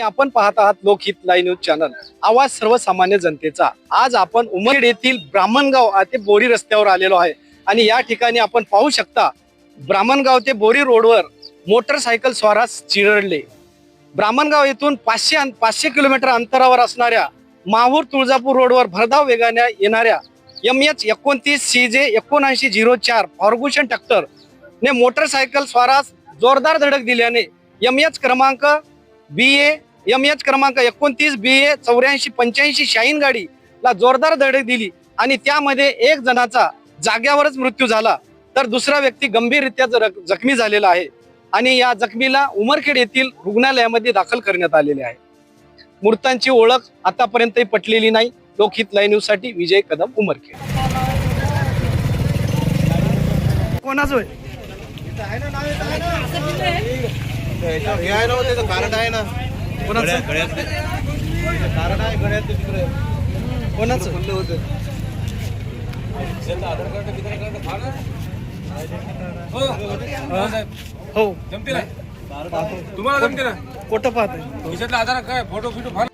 आपण पाहत आहात लोकहित लाईव्ह न्यूज चॅनल. आवाज सर्वसामान्य जनतेचा. आज आपण उमरखेड येथील ब्राह्मणगाव ते बोरी रस्त्यावर आलेलो आहे. आणि या ठिकाणी आपण पाहू शकता ब्राह्मणगाव ते बोरी रोडवर मोटरसायकल स्वारास चिरडले. ब्राह्मणगाव येथून पाचशे पाचशे किलोमीटर अंतरावर असणाऱ्या माहूर तुळजापूर रोडवर भरधाव वेगाने येणाऱ्या एम एच एकोणतीस सी जे एकोणऐंशी झिरो चार फॉर्गुशन ट्रॅक्टर ने मोटरसायकल स्वारास जोरदार धडक दिल्याने एम एच क्रमांक बी ए एम एच क्रमांक एकोणतीस बी ए चौऱ्याऐंशी पंच्याऐंशी शाहीन गाडीला जोरदार धडक दिली आणि त्यामध्ये एक जणाचा जाग्यावरच मृत्यू झाला. तर दुसरा व्यक्ती गंभीररित्या जखमी झालेला आहे आणि या जखमीला उमरखेड येथील रुग्णालयामध्ये दाखल करण्यात आलेले आहे. मृतांची ओळख आतापर्यंतही पटलेली नाही. लोकहित लाईव्ह न्यूजसाठी विजय कदम उमरखेड. कोणाच होय? हे आहे ना त्याचं कारण आहे ना. कोणाचं? कारण आहे गड्यात तिकडे. कोणाचं? खुल्लं होतं. हो. जमते ना तुम्हाला जमते ना कुठं खिशातला आधार काय? फोटो फिटो फार